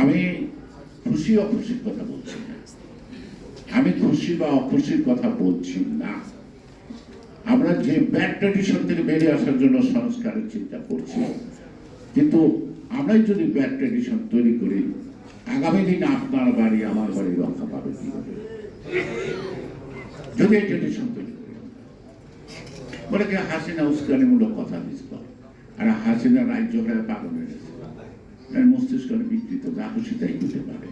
আমি খুশি অখুশির কথা বলছি না। আমি খুশি বা অখুশির কথা বলছি না। আমরা যে ব্যাড ট্রেডিশন থেকে বেরিয়ে আসার জন্য সংস্কারের চিন্তা করছি, কিন্তু আমরাই যদি ব্যাড ট্রেডিশন তৈরি করি, আগামী দিন আপনার বাড়ি, আমার বাড়ি রক্ষা পাবে কীভাবে? যদি এই ট্রেডিশন তৈরি করি কি হাসিনা উস্কানিমূলক কথা দিচ্ছিল আর হাসিনা রাজ্য হয়ে পাগল এর মস্তিষ্ক বিকৃত, যা খুশি তাই হতে পারে।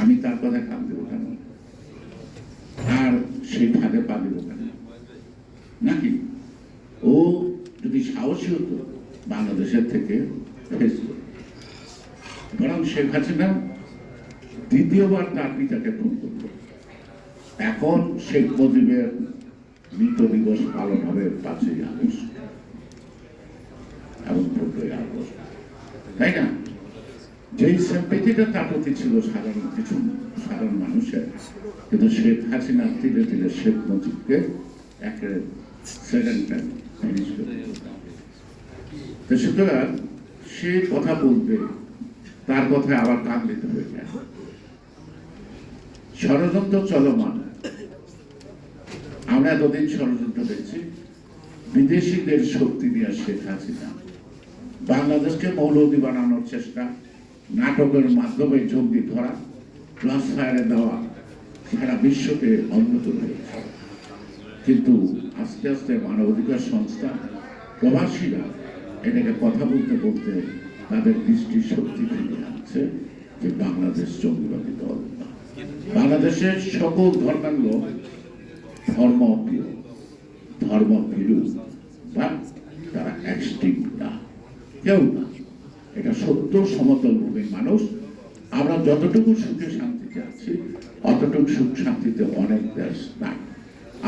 আমি তার কথা কাম দেবো কেন? আর সেই ফাঁদে পা দেবো কেন? নাকি? ও যদি সাহসী হতো, বাংলাদেশের থেকে বরং শেখ হাসিনা দ্বিতীয়বার তার পিতাকে খুন করল। এখন শেখ মুজিবের মৃত দিবস পালন হবে পাঁচই আগস্ট। এবং চোদ্দই আগস্ট। তাই না? যেই সিম্পেথিটা তার প্রতি ছিল সাধারণ কিছু সাধারণ মানুষের, কিন্তু শেখ হাসিনা ধীরে ধীরে শেখ মুজিবকে একে সুতরাং সে কথা বলবে, তার কথায় আবার কান দিতে যায় ষড়যন্ত্র চলমান। আমরা এতদিন ষড়যন্ত্র দেখছি। বিদেশিদের শক্তি নিয়ে শেখ হাসিনা। বাংলাদেশকে মৌলবাদী বানানোর চেষ্টা। নাটকের মাধ্যমে জঙ্গি ধরা ক্লাস ফায়ারে দেওয়া, সারা বিশ্বকে অন্যতম হয়েছে কিন্তু আস্তে আস্তে মানবাধিকার সংস্থা, প্রবাসীরা এটাকে কথা বলতে বলতে তাদের দৃষ্টি শক্তি ফিরিয়ে আনছে যে বাংলাদেশ জঙ্গিবাদী দল। বাংলাদেশের সকল ধর্মাঙ্গ ধর্ম ধর্ম ভীরু বা তারা এক্সট্রিম না। কেউ না। এটা সত্য সমতল ভূমির মানুষ। আমরা যতটুকু সুখে শান্তিতে আছি, অতটুকু সুখ শান্তিতে অনেক দেশ নাই।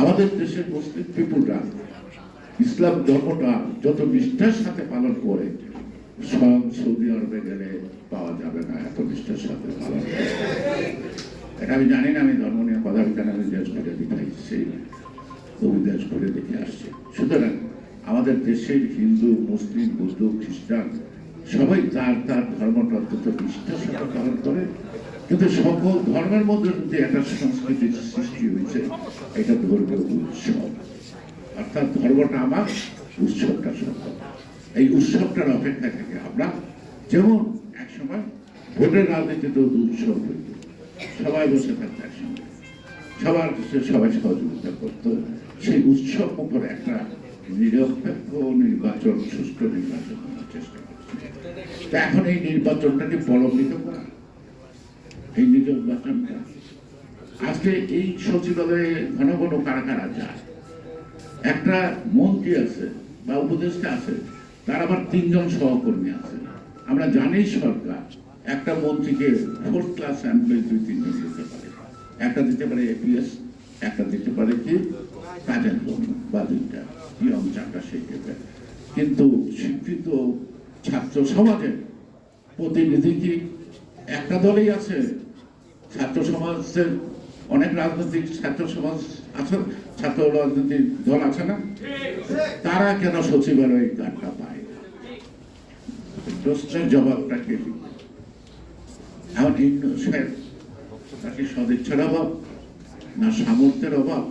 আমাদের দেশের মুসলিম পিপুলরা ইসলাম ধর্মটা যত নিষ্ঠার সাথে পালন করে, স্বয়ং সৌদি আরবে গেলে পাওয়া যাবে না, এত নিষ্ঠার সাথে পালন এটা আমি জানি না, আমি ধর্ম নিয়ে কথা বলতে আমি দেশ ঘুরে দেখে আসছি দেশ ঘুরে দেখে আসছি। সুতরাং আমাদের দেশের হিন্দু, মুসলিম, বৌদ্ধ, খ্রিস্টান সবাই তার তার ধর্মটা অত্যন্ত সাথে পালন করে, কিন্তু সকল ধর্মের মধ্যে যদি একটা সংস্কৃতির সৃষ্টি হয়েছে, এটা ধর্মীয় উৎসব। অর্থাৎ ধর্মটা আমার, উৎসবটা সত্য। এই উৎসবটার অপেক্ষা থাকে আমরা যেমন একসময় ভোটের রাজনীতিতে উৎসব হইত, সবাই বসে থাকতো একসঙ্গে। সবার সবাই সহযোগিতা করত। সেই উৎসব মুখর একটা নিরপেক্ষ নির্বাচন, সুষ্ঠু নির্বাচন। এখন এই নির্বাচনটাকে প্রলম্বিত করা। এই নির্বাচনটা। আজকে এই সচিবালয়ে ঘন ঘন কারা কারা যায়, একটা মন্ত্রী আছে বা উপদেষ্টা আছে, তার আবার তিনজন সহকর্মী আছে। আমরা জানি সরকার একটা মন্ত্রীকে ফোর্থ ক্লাস এমপ্লয়ি দুই তিনজন দিতে পারে। একটা দিতে পারে এপিএস একটা দিতে পারে কি কাজের লোক বা দুইটা ইয়ং চারটা সেই কিন্তু শিক্ষিত ছাত্র সমাজের প্রতিনিধি কি একটা দলেই আছে। ছাত্র সমাজের অনেক রাজনৈতিক ছাত্র সমাজ আছে, ছাত্র রাজনৈতিক দল আছে না? তারা কেন সচিবালয়ে কার্ডটা পায় না? প্রশ্নের জবাবটা কে এখন ইন্দ্র সাহেব তাকে সদিচ্ছার অভাব, না সামর্থ্যের অভাব,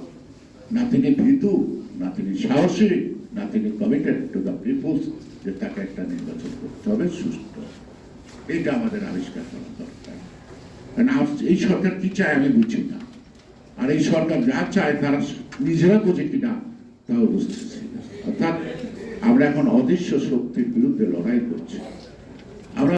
না তিনি ভীতু, না তিনি সাহসী না তিনি কমিটেড টু দ্য পিপুলস যে তাকে একটা নির্বাচন করতে হবে, সুস্থ। এটা আমাদের আবিষ্কার করা দরকার। কারণ এই সরকার কি চায় আমি বুঝি না। আর এই সরকার যা চায় তারা নিজেরা বোঝে কিনা তাও বুঝতেছি না। অর্থাৎ আমরা এখন অদৃশ্য শক্তির বিরুদ্ধে লড়াই করছি।